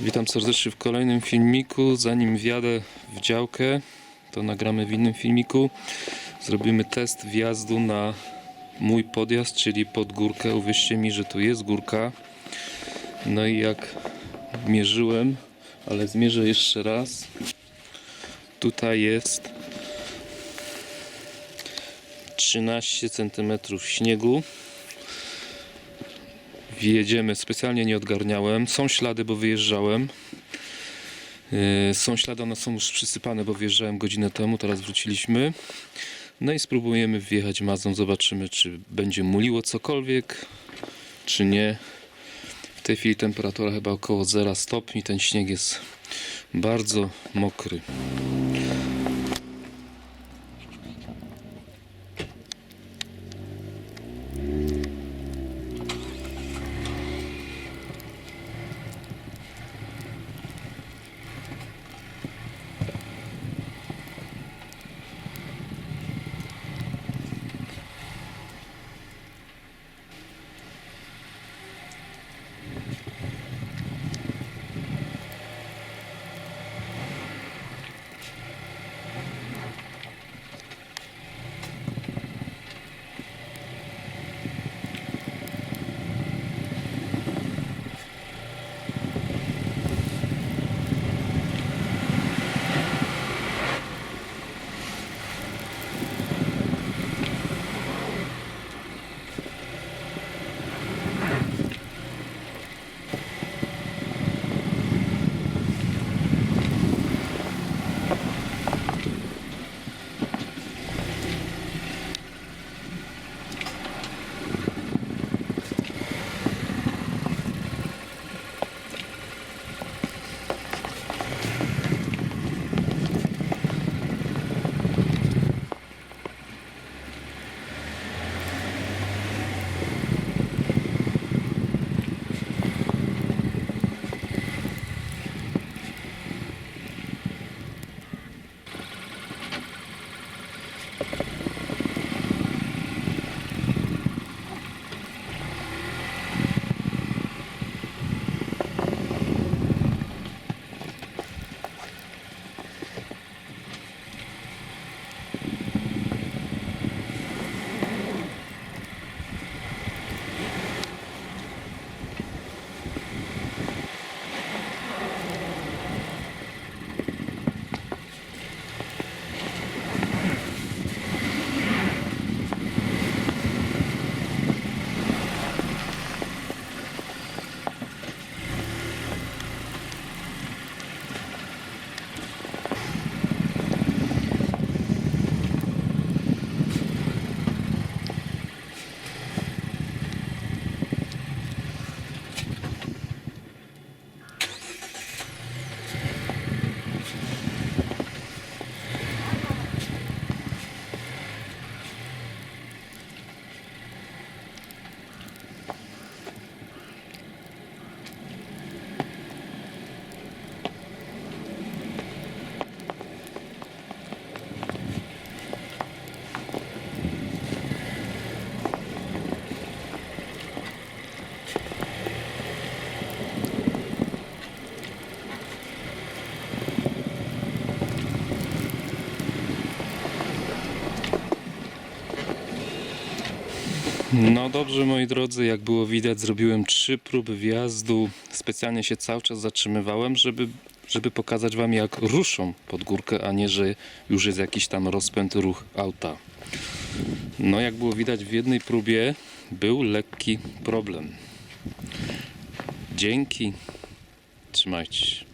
Witam serdecznie w kolejnym filmiku. Zanim wjadę w działkę, to nagramy w innym filmiku. Zrobimy test wjazdu na mój podjazd, czyli pod górkę. Uwierzcie mi, że tu jest górka. No i jak mierzyłem, ale zmierzę jeszcze raz. Tutaj jest 13 cm śniegu. Wjedziemy, specjalnie nie odgarniałem. Są ślady, bo wyjeżdżałem. Yy, Są ślady, one są już przysypane, bo wjeżdżałem godzinę temu, teraz wróciliśmy. No i spróbujemy wjechać mazą, zobaczymy, czy będzie muliło cokolwiek, czy nie. W tej chwili temperatura chyba około 0 stopni, ten śnieg jest bardzo mokry. No dobrze moi drodzy, jak było widać zrobiłem trzy próby wjazdu. Specjalnie się cały czas zatrzymywałem, żeby, żeby pokazać wam jak ruszą pod górkę, a nie, że już jest jakiś tam rozpęd ruch auta. No jak było widać w jednej próbie był lekki problem. Dzięki. Trzymajcie się.